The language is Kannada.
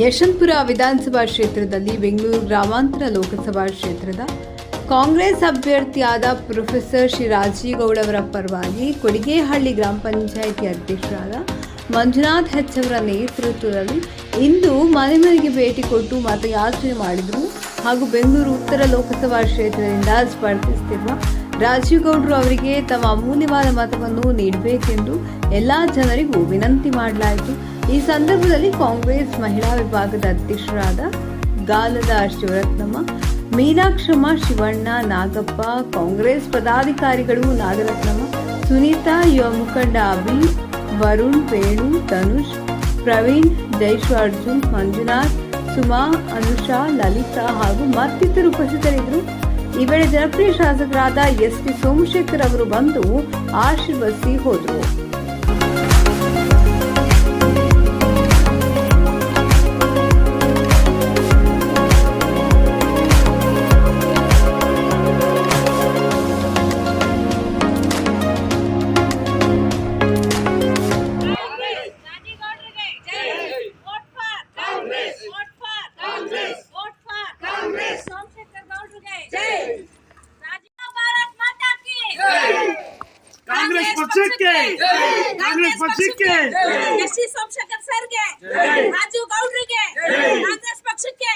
ಯಶವಂತಪುರ ವಿಧಾನಸಭಾ ಕ್ಷೇತ್ರದಲ್ಲಿ ಬೆಂಗಳೂರು ಗ್ರಾಮಾಂತರ ಲೋಕಸಭಾ ಕ್ಷೇತ್ರದ ಕಾಂಗ್ರೆಸ್ ಅಭ್ಯರ್ಥಿಯಾದ ಪ್ರೊಫೆಸರ್ ಶ್ರೀ ರಾಜೀಗೌಡ ಅವರ ಪರವಾಗಿ ಕೊಡಿಗೇಹಳ್ಳಿ ಗ್ರಾಮ ಪಂಚಾಯಿತಿ ಅಧ್ಯಕ್ಷರಾದ ಮಂಜುನಾಥ್ ಹೆಚ್ ಅವರ ನೇತೃತ್ವದಲ್ಲಿ ಇಂದು ಮನೆ ಮನೆಗೆ ಭೇಟಿ ಕೊಟ್ಟು ಮತಯಾಚನೆ ಮಾಡಿದರು. ಹಾಗೂ ಬೆಂಗಳೂರು ಉತ್ತರ ಲೋಕಸಭಾ ಕ್ಷೇತ್ರದಿಂದ ಸ್ಪರ್ಧಿಸುತ್ತಿರುವ ರಾಜೀವ್ ಗೌಡ್ರು ಅವರಿಗೆ ತಮ್ಮ ಅಮೂಲ್ಯವಾದ ಮತವನ್ನು ನೀಡಬೇಕೆಂದು ಎಲ್ಲ ಜನರಿಗೂ ವಿನಂತಿ ಮಾಡಲಾಯಿತು. ಈ ಸಂದರ್ಭದಲ್ಲಿ ಕಾಂಗ್ರೆಸ್ ಮಹಿಳಾ ವಿಭಾಗದ ಅಧ್ಯಕ್ಷರಾದ ಗಾಲದ ಶಿವರತ್ನಮ್ಮ, ಮೀನಾಕ್ಷಮ್ಮ, ಶಿವಣ್ಣ, ನಾಗಪ್ಪ, ಕಾಂಗ್ರೆಸ್ ಪದಾಧಿಕಾರಿಗಳು ನಾಗರತ್ನಮ್ಮ, ಸುನೀತಾ, ಯುವ ಮುಖಂಡ ಅಭಿ, ವರುಣ್, ವೇಣು ಧನುಷ್ ಪ್ರವೀಣ್ ಜೈಶು ಅರ್ಜುನ್ ಮಂಜುನಾಥ್, ಸುಮಾ, ಅನುಷಾ, ಲಲಿತಾ ಹಾಗೂ ಮತ್ತಿತರರು ಉಪಸ್ಥಿತರಿದ್ದರು. ಈ ವೇಳೆ ಜನಪ್ರಿಯ ಶಾಸಕರಾದ ಎಸ್ ಟಿ ಸೋಮಶೇಖರ್ ಅವರು ಬಂದು ಆಶೀರ್ವದಿಸಿ ಹೋದರು. जय। भारत माता की। कांग्रेस पक्ष के। कांग्रेस पक्ष के। सोमशेखर सर के। राजू गौड़ के। कांग्रेस पक्ष के।